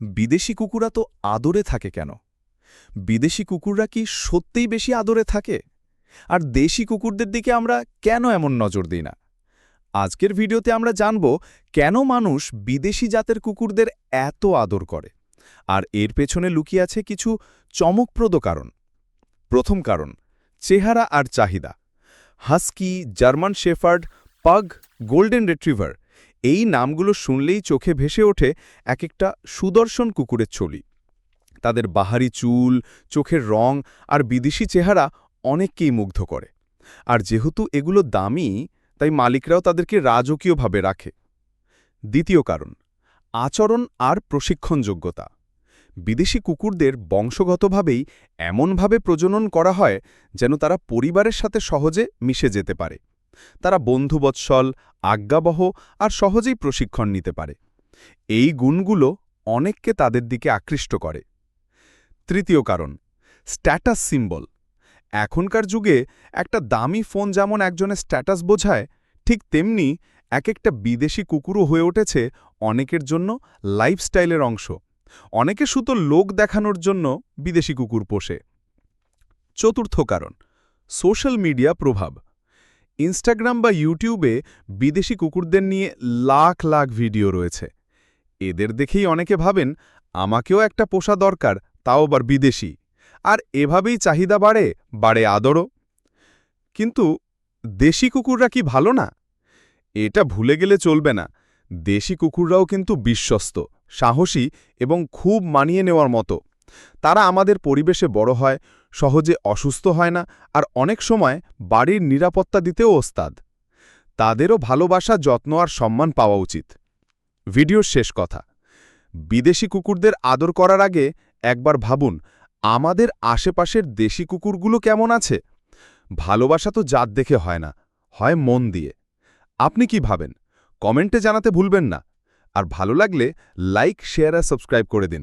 বিদেশি কুকুরা তো আদরে থাকে কেন? বিদেশি কুকুররা কি সত্যিই বেশি আদরে থাকে? আর দেশি কুকুরদের দিকে আমরা কেন এমন নজর দিই না? আজকের ভিডিওতে আমরা জানব কেন মানুষ বিদেশি জাতের কুকুরদের এত আদর করে, আর এর পেছনে লুকিয়ে আছে কিছু চমকপ্রদ কারণ। প্রথম কারণ, চেহারা আর চাহিদা। Husky, German shepherd, pug, golden retriever এই নামগুলো শুনলেই চোখে ভেসে ওঠে এক একটা সুদর্শন কুকুরের ছবি তাদের বাহারি চুল, চোখের রং আর বিদেশি চেহারা অনেককেই মুগ্ধ করে। আর যেহেতু এগুলো দামি, তাই মালিকরাও তাদেরকে রাজকীয়ভাবে রাখে। দ্বিতীয় কারণ, আচরণ আর প্রশিক্ষণ যোগ্যতা বিদেশি কুকুরদের বংশগতভাবেই এমনভাবে প্রজনন করা হয় যেন তারা পরিবারের সাথে সহজে মিশে যেতে পারে। তারা বন্ধুবৎসল, আজ্ঞাবহ আর সহজেই প্রশিক্ষণ নিতে পারে। এই গুণগুলো অনেককে তাদের দিকে আকৃষ্ট করে। তৃতীয় কারণ, স্ট্যাটাস সিম্বল। এখনকার যুগে একটা দামি ফোন যেমন একজনের স্ট্যাটাস বোঝায়, ঠিক তেমনি এক একটা বিদেশি কুকুরও হয়ে উঠেছে অনেকের জন্য লাইফস্টাইলের অংশ। অনেকে শুধু লোক দেখানোর জন্য বিদেশি কুকুর পোষে। চতুর্থ কারণ, সোশ্যাল মিডিয়া প্রভাব। ইনস্টাগ্রাম বা ইউটিউবে বিদেশি কুকুরদের নিয়ে লাখ লাখ ভিডিও রয়েছে। এদের দেখেই অনেকে ভাবেন, আমাকেও একটা পোষা দরকার, তাও আবার বিদেশি। আর এভাবেই চাহিদা বাড়ে বাড়ে আদরও। কিন্তু দেশি কুকুররা কি ভালো না? এটা ভুলে গেলে চলবে না। দেশি কুকুররাও কিন্তু বিশ্বস্ত, সাহসী এবং খুব মানিয়ে নেওয়ার মতো। তারা আমাদের পরিবেশে বড় হয়, সহজে অসুস্থ হয় না আর অনেক সময় বাড়ির নিরাপত্তা দিতেও ওস্তাদ। তাদেরও ভালোবাসা, যত্ন আর সম্মান পাওয়া উচিত। ভিডিওর শেষ কথা। বিদেশি কুকুরদের আদর করার আগে একবার ভাবুন, আমাদের আশেপাশের দেশি কুকুরগুলো কেমন আছে? ভালোবাসা তো জাত দেখে হয় না, হয় মন দিয়ে। আপনি কি ভাবেন? কমেন্টে জানাতে ভুলবেন না। আর ভালো লাগলে লাইক, শেয়ার আর সাবস্ক্রাইব করে দিন।